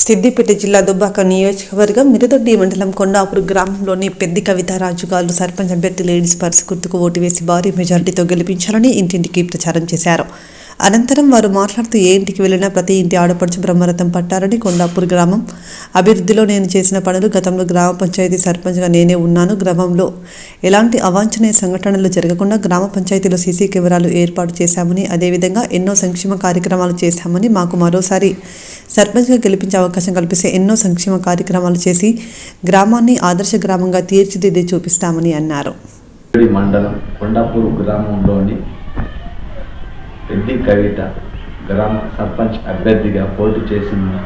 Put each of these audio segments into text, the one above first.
సిద్దిపేట జిల్లా దుబ్బాక నియోజకవర్గం మిరదొడ్డి మండలం కొండాపూర్ గ్రామంలోని పెద్ద కవిత రాజుగారు సర్పంచ్ అభ్యర్థి లేడీస్ పర్స్ గుర్తుకు ఓటు వేసి భారీ మెజారిటీతో గెలిపించాలని ఇంటింటికి ప్రచారం చేశారు. అనంతరం వారు మాట్లాడుతూ ఏ ఇంటికి వెళ్ళినా ప్రతి ఇంటి ఆడపడుచు బ్రహ్మరథం పట్టారని కొండాపూర్ గ్రామం. అభివృద్ధిలో నేను చేసిన పనులు గతంలో గ్రామ పంచాయతీ సర్పంచ్గా నేనే ఉన్నాను. గ్రామంలో ఎలాంటి అవాంఛనీయ సంఘటనలు జరగకుండా గ్రామ పంచాయతీలో సీసీ కెమెరాలు ఏర్పాటు చేశామని అదేవిధంగా ఎన్నో సంక్షేమ కార్యక్రమాలు చేశామని మాకు మరోసారి సర్పంచ్గా గెలిపించే అవకాశం కల్పిస్తే ఎన్నో సంక్షేమ కార్యక్రమాలు చేసి గ్రామాన్ని ఆదర్శ గ్రామంగా తీర్చిదిద్ది చూపిస్తామని అన్నారు. మండలం కొండాపూర్ గ్రామంలోని పెద్ది కవిత గ్రామ సర్పంచ్ అభ్యర్థిగా పోటీ చేసిన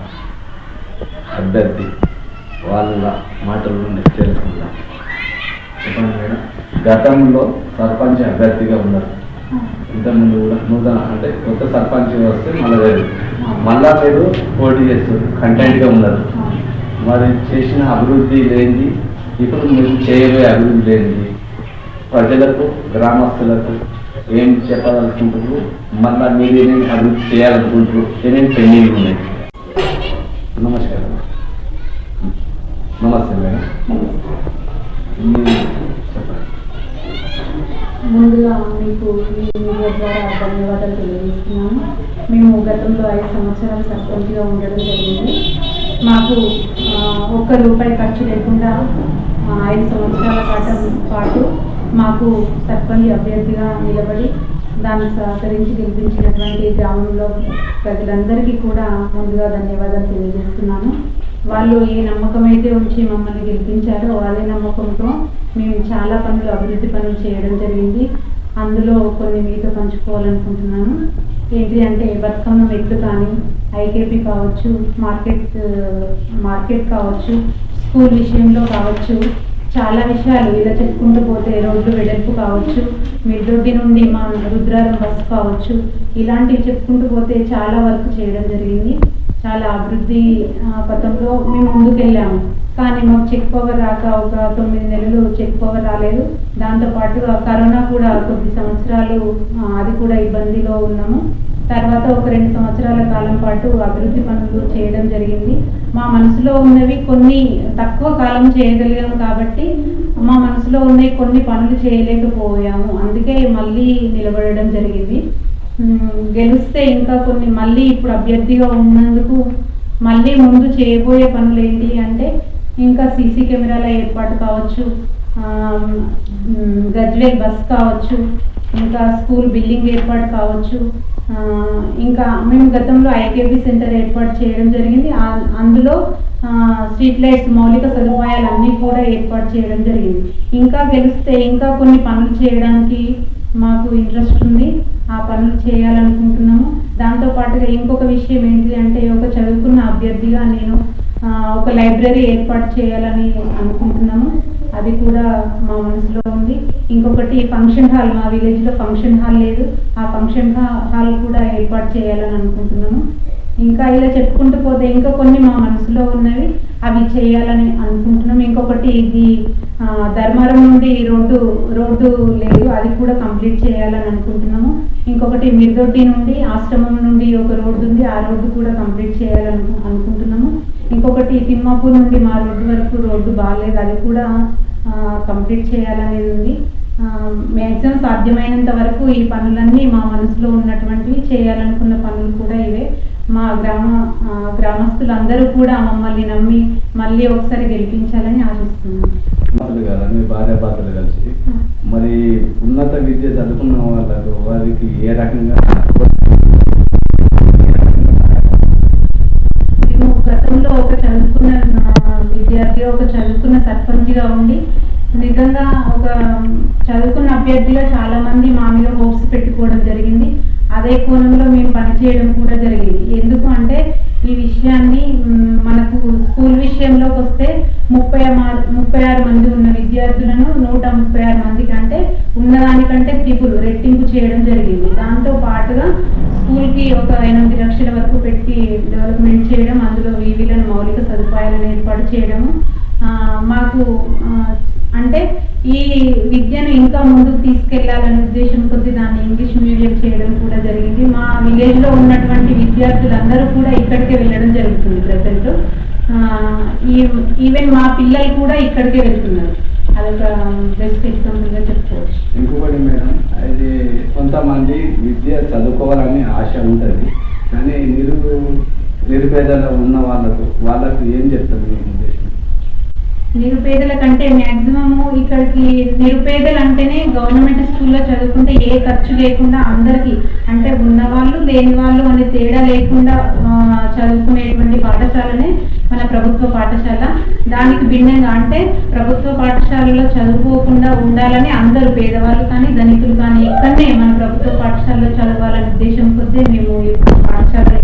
అభ్యర్థి వాళ్ళ మాటలను నేను తెలుసుకుందాం చెప్పండి మేడం. గతంలో సర్పంచ్ అభ్యర్థిగా ఉన్నారు. ఇంతకుముందు కూడా నూతన అంటే కొత్త సర్పంచ్ వస్తే మళ్ళీ లేదు. మళ్ళా మీరు పోటీ చేస్తారు. కంటెంట్గా ఉన్నారు. మరి చేసిన అభివృద్ధి లేనిది ఇప్పుడు మీరు చేయబోయే అభివృద్ధి లేనిది. ప్రజలకు గ్రామస్తులకు ఏం చెప్పాలనుకుంటున్నారు? మళ్ళా మీరు ఏమేమి అభివృద్ధి చేయాలనుకుంటున్నారు? ఏమేమి పెండింగ్ ఉన్నాయి? నమస్కారం. నమస్తే మేడం. ముందుగా మీకు ఈ మీడియా ద్వారా ధన్యవాదాలు తెలియజేస్తున్నాము. మేము గతంలో ఐదు సంవత్సరాలు సర్పంచ్గా ఉండడం జరిగింది. మాకు ఒక్క రూపాయి ఖర్చు లేకుండా ఐదు సంవత్సరాల పాటు పాటు మాకు సర్పంచ్ అభ్యర్థిగా నిలబడి దాన్ని సహకరించి గెలిపించినటువంటి గ్రామంలో ప్రజలందరికీ కూడా ముందుగా ధన్యవాదాలు తెలియజేస్తున్నాను. వాళ్ళు ఏ నమ్మకం అయితే ఉంచి మమ్మల్ని గెలిపించారో వాళ్ళే నమ్మకంతో మేము చాలా పనులు అభివృద్ధి పనులు చేయడం జరిగింది. అందులో కొన్ని మీతో పంచుకోవాలనుకుంటున్నాను. ఏంటి అంటే బతుకమ్మ మెట్లు కానీ ఐకేపీ కావచ్చు మార్కెట్ మార్కెట్ కావచ్చు స్కూల్ విషయంలో కావచ్చు చాలా విషయాలు ఇలా చెప్పుకుంటూ పోతే రోడ్లు వెడల్పు కావచ్చు మిడ్డొడ్డి నుండి మా రుద్రారం బస్సు కావచ్చు ఇలాంటివి చెప్పుకుంటూ పోతే చాలా వర్క్ చేయడం జరిగింది. చాలా అభివృద్ధి పథంలో మేము ముందుకెళ్ళాము. కానీ మాకు చెక్ పవర్ రాక ఒక తొమ్మిది నెలలు చెక్ పవర్ రాలేదు. దాంతోపాటు కరోనా కూడా కొద్ది సంవత్సరాలు అది కూడా ఇబ్బందిలో ఉన్నాము. తర్వాత ఒక రెండు సంవత్సరాల కాలం పాటు అభివృద్ధి పనులు చేయడం జరిగింది. మా మనసులో ఉన్నవి కొన్ని తక్కువ కాలం చేయగలిగాము కాబట్టి మా మనసులో ఉన్న కొన్ని పనులు చేయలేకపోయాము. అందుకే మళ్ళీ నిలబడడం జరిగింది. గెలిస్తే ఇంకా కొన్ని మళ్ళీ ఇప్పుడు అభ్యర్థిగా ఉన్నందుకు మళ్ళీ ముందు చేయబోయే పనులు ఏంటి అంటే ఇంకా సీసీ కెమెరాల ఏర్పాటు కావచ్చు గజ్వేల్ బస్ కావచ్చు ఇంకా స్కూల్ బిల్డింగ్ ఏర్పాటు కావచ్చు ఇంకా మేము గతంలో ఐకేపీ సెంటర్ ఏర్పాటు చేయడం జరిగింది. అందులో స్ట్రీట్ లైట్స్ మౌలిక సదుపాయాలు అన్నీ కూడా ఏర్పాటు చేయడం జరిగింది. ఇంకా గెలిస్తే ఇంకా కొన్ని పనులు చేయడానికి మాకు ఇంట్రెస్ట్ ఉంది. ఆ పనులు చేయాలనుకుంటున్నాము. దాంతో పాటుగా ఇంకొక విషయం ఏంటి అంటే ఒక చదువుకున్న అభ్యర్థిగా నేను ఒక లైబ్రరీ ఏర్పాటు చేయాలని అనుకుంటున్నాము. అది కూడా మా మనసులో ఉంది. ఇంకొకటి ఫంక్షన్ హాల్ మా విలేజ్లో ఫంక్షన్ హాల్ లేదు. ఆ ఫంక్షన్ హాల్ కూడా ఏర్పాటు చేయాలని అనుకుంటున్నాము. ఇంకా ఇలా చెప్పుకుంటూ పోతే ఇంకా కొన్ని మా మనసులో ఉన్నవి అవి చేయాలని అనుకుంటున్నాం ఇంకొకటి ఇది ధర్మారం నుండి రోడ్డు రోడ్డు లేదు. అది కూడా కంప్లీట్ చేయాలని అనుకుంటున్నాము. ఇంకొకటి మిర్దొడ్డి నుండి ఆశ్రమం నుండి ఒక రోడ్డు ఉంది. ఆ రోడ్డు కూడా కంప్లీట్ చేయాలని అనుకుంటున్నాము. ఇంకొకటి తిమ్మాపూర్ నుండి మా రోడ్డు వరకు రోడ్డు బాగాలేదు అది కూడా కంప్లీట్ చేయాలనేది ఉంది. మ్యాక్సిమం సాధ్యమైనంత వరకు ఈ పనులన్నీ మా మనసులో ఉన్నటువంటివి చేయాలనుకున్న పనులు కూడా ఇవే. మా గ్రామ గ్రామస్తులందరూ కూడా మమ్మల్ని నమ్మి మళ్ళీ ఒకసారి గెలిపించాలని ఆశిస్తున్నాను మీ భార్య భర్తలు కలిసి. మరి ఉన్నత విద్య చదువుకున్న వాళ్ళకు వారికి ఏ రకంగా విద్యార్థి ఒక చదువుకున్న సర్పంచ్గా ఉండి నిజంగా ఒక చదువుకున్న అభ్యర్థిగా చాలా మంది మా మీద హోప్స్ పెట్టుకోవడం జరిగింది. అదే కోణంలో మేము పనిచేయడం కూడా జరిగింది. ఎందుకు అంటే ఈ విషయాన్ని మనకు స్కూల్ విషయంలోకి వస్తే ముప్పై మా- ముప్పై ఆరు మంది ఉన్న విద్యార్థులను నూట ముప్పై ఆరు మంది కంటే ఉన్నదానికంటే త్రిపులు రెట్టింపు చేయడం జరిగింది. దాంతో పాటుగా స్కూల్కి ఒక ఎనిమిది లక్షల వరకు పెట్టి డెవలప్మెంట్ చేయడం అందులో వీవీలను మౌలిక సదుపాయాలను ఏర్పాటు చేయడము. ఆ, మాకు అంటే ఈ విద్యను ఇంకా ముందుకు తీసుకెళ్ళాలనే ఉద్దేశం కొద్ది దాన్ని ఇంగ్లీష్ మీడియం చేయడం కూడా జరిగింది. మా విలేజ్లో ఉన్నటువంటి విద్యార్థులందరూ కూడా ఇక్కడికే వెళ్ళడం జరుగుతుంది ప్రజెంట్ ఈవెన్ మా పిల్లలు కూడా ఇక్కడికే వెళ్తున్నారు. అదొక um, బెస్ట్ ఎగ్జాంపుల్గా చెప్పుకోవచ్చు ఇంకొకటి మేడం అది కొంతమంది విద్య చదువుకోవాలని ఆశ ఉంటుంది. కానీ నిరు నిరుపేదలో ఉన్న వాళ్ళకు వాళ్ళకు ఏం చెప్తారు మీ ఉద్దేశం? నిరుపేదల కంటే మ్యాక్సిమము ఇక్కడికి నిరుపేదలు అంటేనే గవర్నమెంట్ స్కూల్లో చదువుకుంటే ఏ ఖర్చు లేకుండా అందరికీ అంటే ఉన్నవాళ్ళు లేని వాళ్ళు అనే తేడా లేకుండా చదువుకునేటువంటి పాఠశాలనే మన ప్రభుత్వ పాఠశాల. దానికి భిన్నంగా అంటే ప్రభుత్వ పాఠశాలలో చదువుకోకుండా ఉండాలని అందరూ పేదవాళ్ళు కానీ ధనికులు కానీ ఇక్కడనే మన ప్రభుత్వ పాఠశాలలో చదవాలనే ఉద్దేశం కొద్దీ మేము పాఠశాల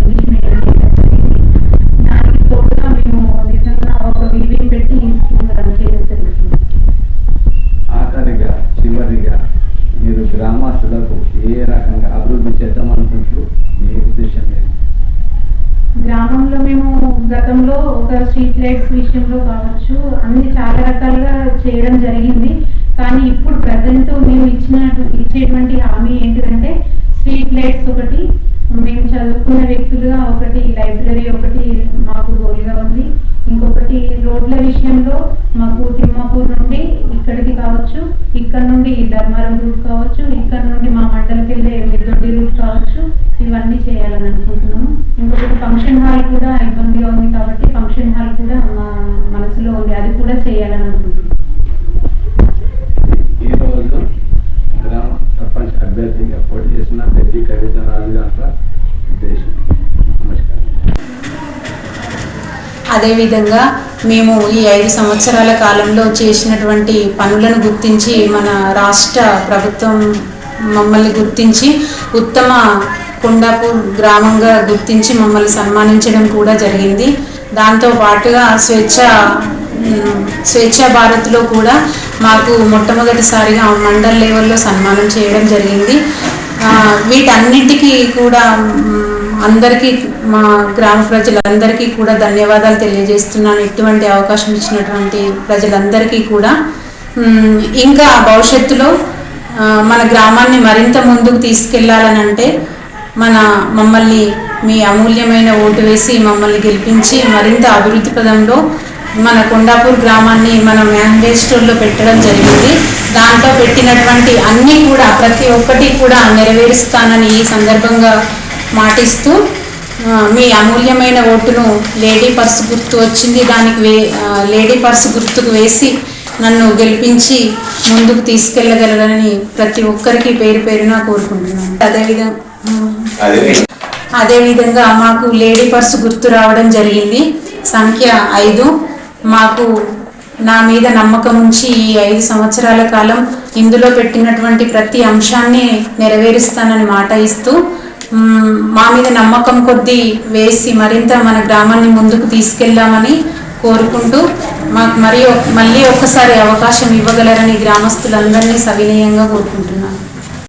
ఒక స్ట్రీట్ లైట్స్ విషయంలో కావచ్చు అన్ని చాలా రకాలుగా చేయడం జరిగింది. కానీ ఇప్పుడు ప్రజెంట్ మేము ఇచ్చిన ఇచ్చేటువంటి హామీ ఏంటిదంటే స్ట్రీట్ లైట్స్ ఒకటి మేము చదువుకున్న వ్యక్తులుగా ఒకటి లైబ్రరీ ఒకటి మాకు గోల్గా ఉంది. ఇంకొకటి రోడ్ల విషయంలో మాకు తిమ్మాపూర్ నుండి ఇక్కడికి కావచ్చు ఇక్కడ నుండి ధర్మారం రూట్ కావచ్చు ఇక్కడ నుండి మా మండలికి వెళ్ళే మిర్దొడ్డి రూట్ కావచ్చు ఇవన్నీ చేయాలని అనుకుంటున్నాము. ఇంకొకటి ఫంక్షన్ హాల్ కూడా ఇబ్బందిగా ఉంది కాబట్టి ఫంక్షన్ హాల్ కూడా మా మనసులో ఉంది అది కూడా చేయాలని అనుకుంటున్నాం ఈరోజు గ్రామ సర్పంచ్ అభ్యర్థిగా పోటీ చేసిన పెద్ద కవిత రాజు గారి ఉద్దేశం. నమస్కారం. అదేవిధంగా మేము ఈ ఐదు సంవత్సరాల కాలంలో చేసినటువంటి పనులను గుర్తించి మన రాష్ట్ర ప్రభుత్వం మమ్మల్ని గుర్తించి ఉత్తమ కొండాపూర్ గ్రామంగా గుర్తించి మమ్మల్ని సన్మానించడం కూడా జరిగింది. దాంతో పాటుగా స్వేచ్ఛ స్వేచ్ఛ భారత్లో కూడా మాకు మొట్టమొదటిసారిగా మండల్ లెవెల్లో సన్మానం చేయడం జరిగింది. వీటన్నిటికీ కూడా అందరికీ మా గ్రామ ప్రజలందరికీ కూడా ధన్యవాదాలు తెలియజేస్తున్నాను. ఇటువంటి అవకాశం ఇచ్చినటువంటి ప్రజలందరికీ కూడా. ఇంకా భవిష్యత్తులో మన గ్రామాన్ని మరింత ముందుకు తీసుకెళ్ళాలని అంటే మన మమ్మల్ని మీ అమూల్యమైన ఓటు వేసి మమ్మల్ని గెలిపించి మరింత అభివృద్ధి పదంలో మన కొండాపూర్ గ్రామాన్ని మన మేనిఫెస్టోలో పెట్టడం జరిగింది. దాంట్లో పెట్టినటువంటి అన్నీ కూడా ప్రతి ఒక్కటి కూడా నెరవేరుస్తానని ఈ సందర్భంగా మాటిస్తూ మీ అమూల్యమైన ఓటును లేడీ పర్స్ గుర్తు వచ్చింది దానికి వే లేడీ పర్స్ గుర్తుకు వేసి నన్ను గెలిపించి ముందుకు తీసుకెళ్ళగలరని ప్రతి ఒక్కరికి పేరు పేరున కోరుకుంటున్నాను. అదేవిధంగా. అదేవిధంగా మాకు లేడీ పర్స్ గుర్తు రావడం జరిగింది. సంఖ్య ఐదు. మాకు నా మీద నమ్మకం ఉంచి ఈ ఐదు సంవత్సరాల కాలం ఇందులో పెట్టినటువంటి ప్రతి అంశాన్ని నెరవేరుస్తానని మాట ఇస్తూ మా మీద నమ్మకం కొద్దీ వేసి మరింత మన గ్రామాన్ని ముందుకు తీసుకెళ్దామని కోరుకుంటూ మాకు మరి మళ్ళీ ఒక్కసారి అవకాశం ఇవ్వగలరని గ్రామస్తులందరినీ సవినయంగా కోరుకుంటున్నాను.